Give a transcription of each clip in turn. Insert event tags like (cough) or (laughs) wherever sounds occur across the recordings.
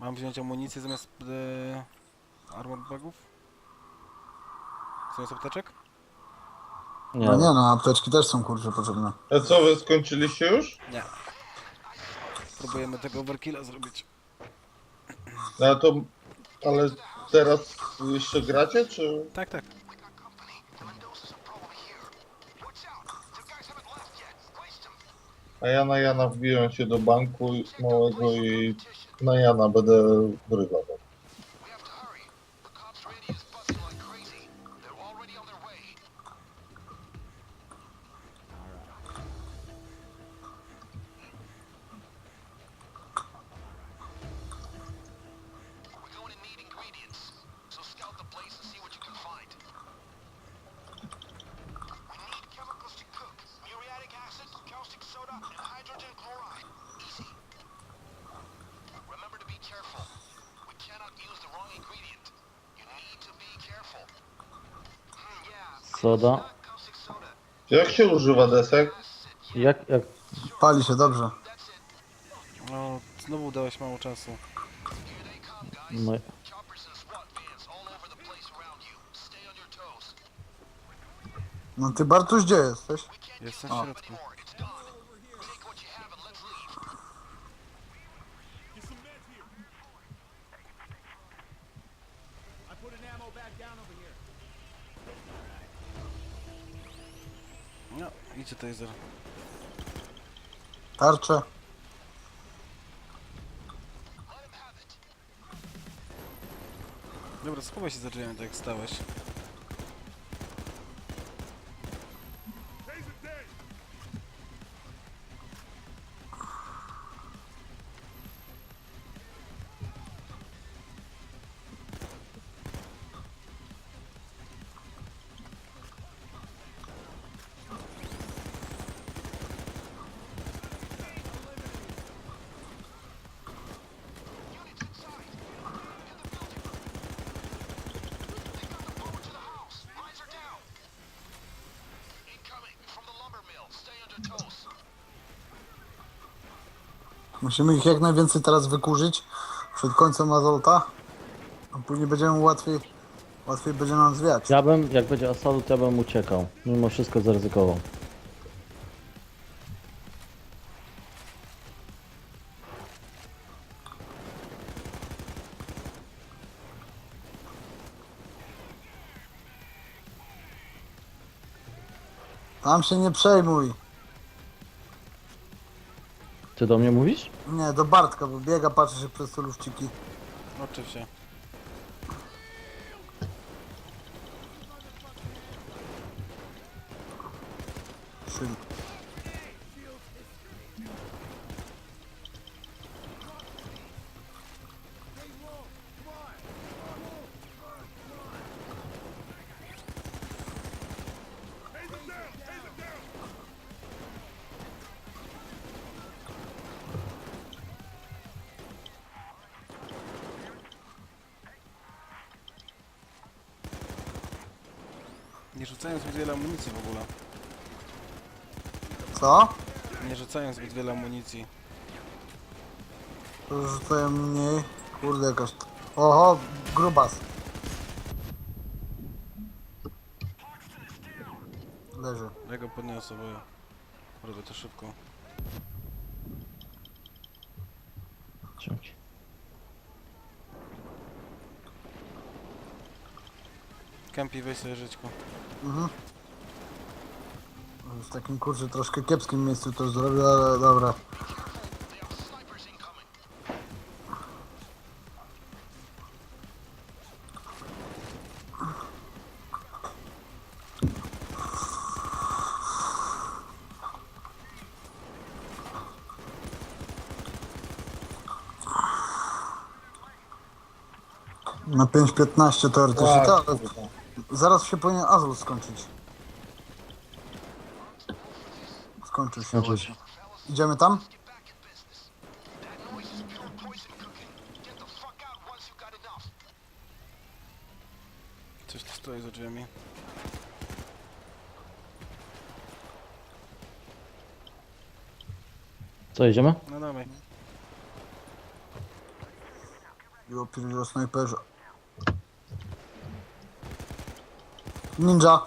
Mam wziąć amunicję zamiast e, armor bagów? Zamiast apteczek? Nie, No nie no, apteczki też są kurczę potrzebne. A co, wy skończyliście już? Nie. Próbujemy tego overkilla zrobić. No to, ale teraz jeszcze gracie, czy? Tak, tak. A ja na Jana wbiłem się do banku małego i na Jana będę grywał. Soda. Jak się używa desek? Jak, jak, Pali się dobrze. No, znowu dałeś mało czasu. no. No ty Bartuś gdzie jesteś? Jestem w środku. Taser. Tarcze. Dobra, schowaj się za drzwiami, tak jak stałeś. Musimy ich jak najwięcej teraz wykurzyć przed końcem Azolta. A później będziemy łatwiej, łatwiej będzie nam zwiać. ja bym, jak będzie assault, ja bym uciekał. Mimo wszystko zaryzykował. Tam się nie przejmuj. Ty do mnie mówisz? Nie, do Bartka, bo biega, patrzy się przez te lufciki. Oczywiście. Czyli Nie rzucają zbyt wiele amunicji w ogóle. co? Nie rzucają zbyt wiele amunicji. Rzucają mniej. Kurde jakaś... Oho, grubas. Leży. Ja go podniosę, bo robię to szybko. Kempi, weź sobie żyćko. Mhm. W takim kurczę troszkę kiepskim miejscu to zrobię, ale dobra. Na 5.15 teoretycznie, Tak, tak. Zaraz się powinien Azul skończyć. Skończył się Skończył właśnie. Idziemy tam? Coś tu stoi za drzwiami. Co, idziemy? No dawaj. Jo, pierdziele snajperze. Ninja.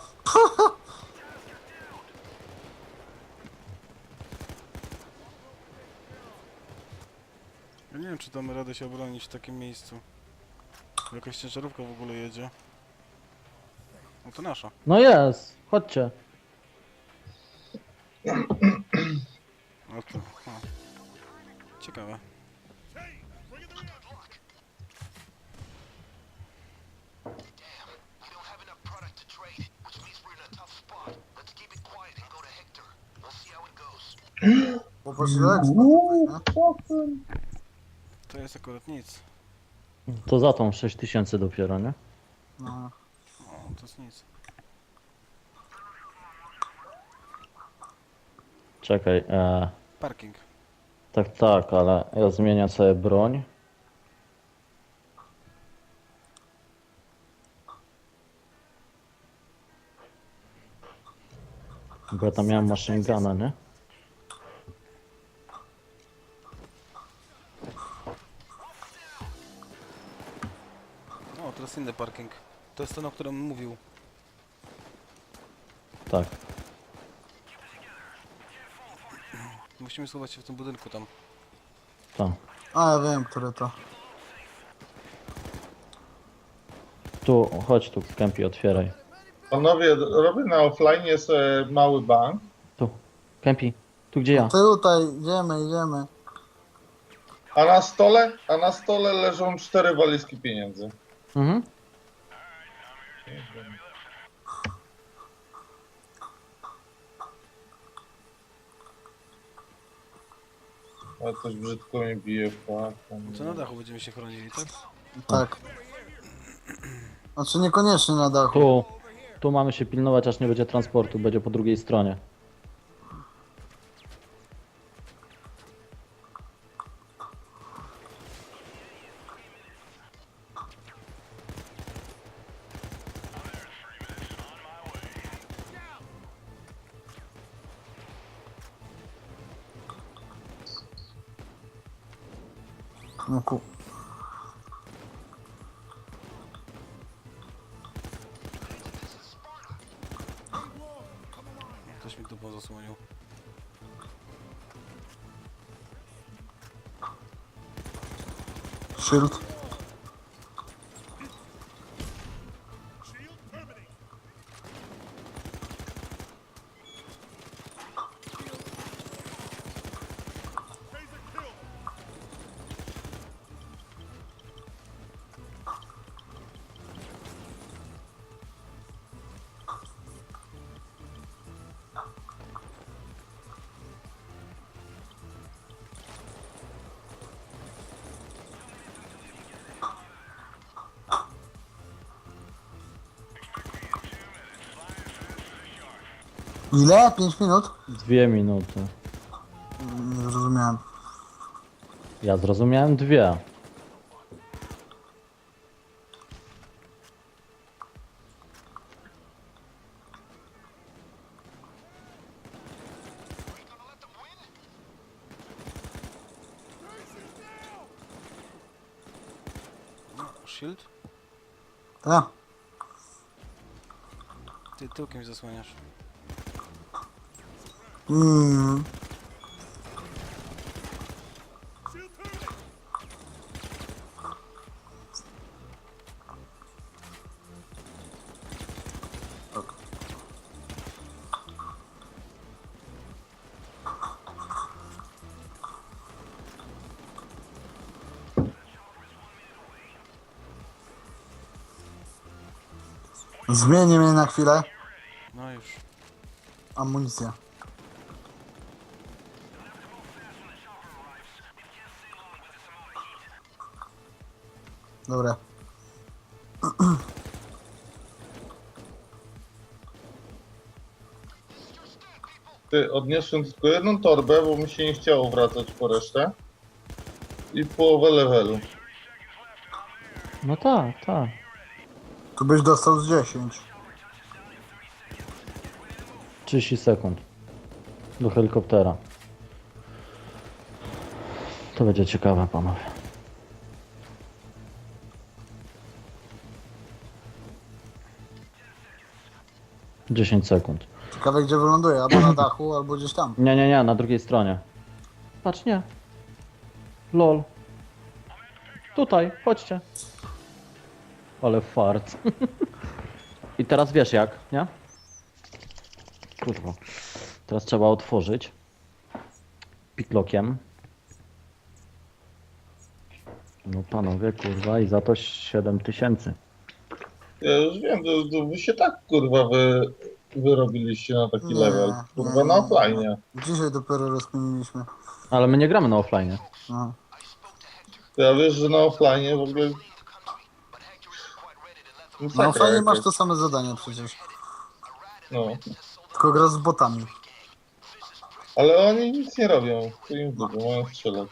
Ja nie wiem, czy damy radę się obronić w takim miejscu. Jakaś ciężarówka w ogóle jedzie. No to nasza. No jest, chodźcie. No to. O. Ciekawe. Goes. Popatrz ile ekspert, nie? To jest akurat nic. To za tą 6000 dopiero, nie? No. O, to jest nic. Czekaj, e, Parking. tak, tak, ale ja zmienię sobie broń. Bo ja tam miałem machine guna, nie? Parking. To jest ten, o którym mówił. Tak. Musimy schować się w tym budynku tam. Tam. A ja wiem, które to. Tu, chodź tu, Kempi, otwieraj. Panowie, robię na offline sobie mały bank. Tu. Kempi, tu gdzie ja? Tutaj, idziemy, idziemy. A na stole, a na stole leżą cztery walizki pieniędzy. Mhm. Ale coś brzydko mi bije w płat. Co na dachu będziemy się chronili, tak? Tak. Znaczy niekoniecznie na dachu. Tu. Tu mamy się pilnować, aż nie będzie transportu, będzie po drugiej stronie. No ku... Ktoś mi dupą zasłonił. Shield. Ile? 5 minut? Dwie minuty. Nie zrozumiałem. Ja zrozumiałem dwie. No, shield? Tak. Ty tyłkiem zasłaniasz. Mm. Zmienię mnie na chwilę. No już. Amunicja. Dobra. Ty, odniosłem tylko jedną torbę, bo mi się nie chciało wracać po resztę. I połowę levelu. No tak, tak. Tu byś dostał z 10. 30 sekund. Do helikoptera. To będzie ciekawe, panowie. 10 sekund. Ciekawe gdzie wyląduje, albo na dachu, albo gdzieś tam. Nie, nie, nie, na drugiej stronie. Patrz, nie. Lol. Tutaj, chodźcie. Ale fart. (laughs) I teraz wiesz jak, nie? Kurwa. Teraz trzeba otworzyć. Piklockiem. No panowie, kurwa, i za to 7 tysięcy. Ja już wiem, to, to wy się tak kurwa wy, wyrobiliście na taki Nie, level. Kurwa nie, na nie. offline. Dzisiaj dopiero rozkminiliśmy. Ale my nie gramy na offline. No. To ja wiesz, że na offline w ogóle... No masakra fajnie masz jakaś. to same zadanie przecież. No. Tylko grasz z botami. Ale oni nic nie robią. To im w dupę, mają strzelać.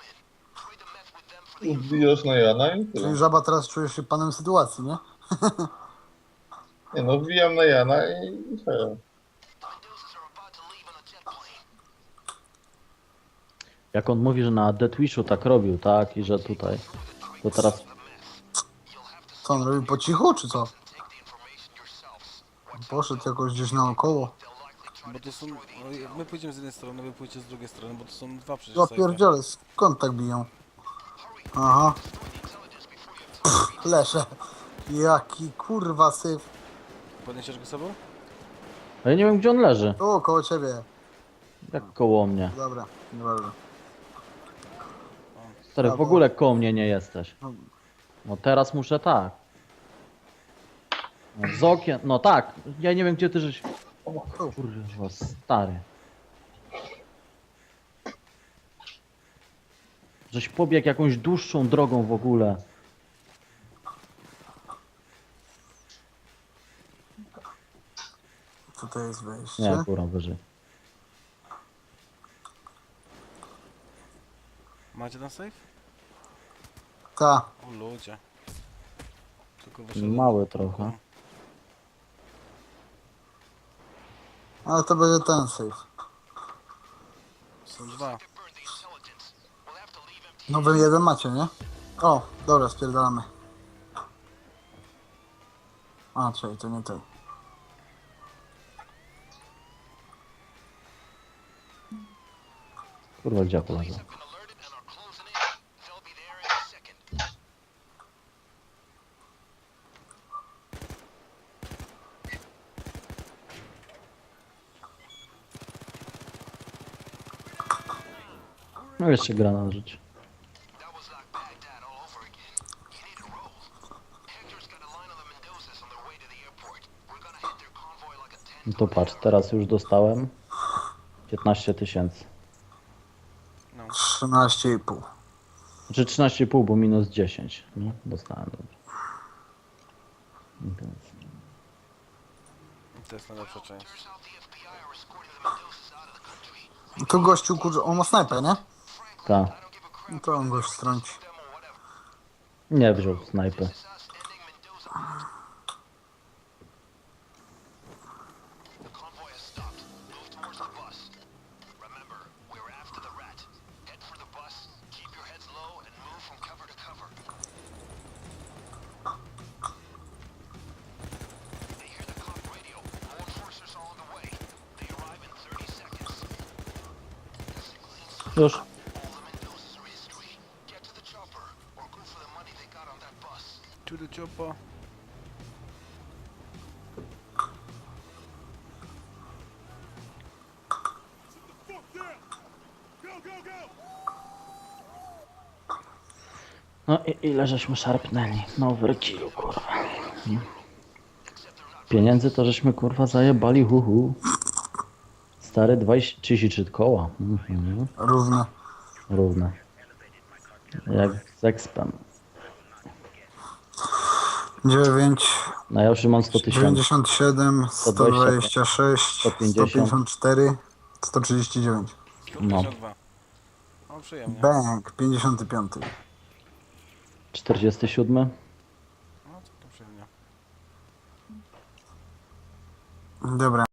Wbijasz na Jana i tyle. Czyli żaba teraz czujesz się panem sytuacji, nie? (laughs) Nie no, wbijam na Jana i i tyle. Jak on mówi, że na Deathwishu tak robił, tak? I że tutaj. To teraz Co on robi po cichu, czy co? Poszedł jakoś gdzieś naokoło. Bo to są... no, My pójdziemy z jednej strony, wy pójdziecie z drugiej strony, bo to są dwa przecież Ja sejfy. pierdzielę, skąd tak biją? Aha. Pff, leszę. Jaki kurwa syf. Podniesiesz go sobą? A ja nie wiem gdzie on leży. O, koło ciebie. Jak koło mnie. Dobra, nieważne. Stary, w Brawo. ogóle koło mnie nie jesteś. No. No teraz muszę tak. No, z okien. No tak. Ja nie wiem gdzie ty żeś. O kurwa, stary. Żeś pobiegł jakąś dłuższą drogą w ogóle. Tutaj jest Nie, wejście. kurwa, wyżej. Macie ten safe? Ta. O ludzie. Tylko wyszedł. Mały trochę. Ale to będzie ten safe. Są dwa. No wy jeden macie, nie? O, dobra, spierdalamy. A, czekaj, to nie ten. We're gonna hit their convoy like a 10 No to patrz, teraz już dostałem 15 tysięcy. 13,5. Znaczy 13,5, bo minus 10. No, dostałem. Dobrze. To jest najlepsza część. Tu gościu, kurczę, on ma snajpę, nie? Ta, I don't give a crap No to on gość strąci. them or whatever. nie wziął snajpy. Go! No i ile żeśmy szarpnęli? No overkillu, kurwa. Hmm. Pieniędzy to żeśmy kurwa zajebali, huhu. Stary 20, 33 koła. Mhm. Równe. Równe. Jak z expem. 9, No ja już mam 100 tysięcy. 97, 126, 150, 154, 139. 152. No przyjemnie. Bang, 55. 47. No to przyjemnie. Dobra.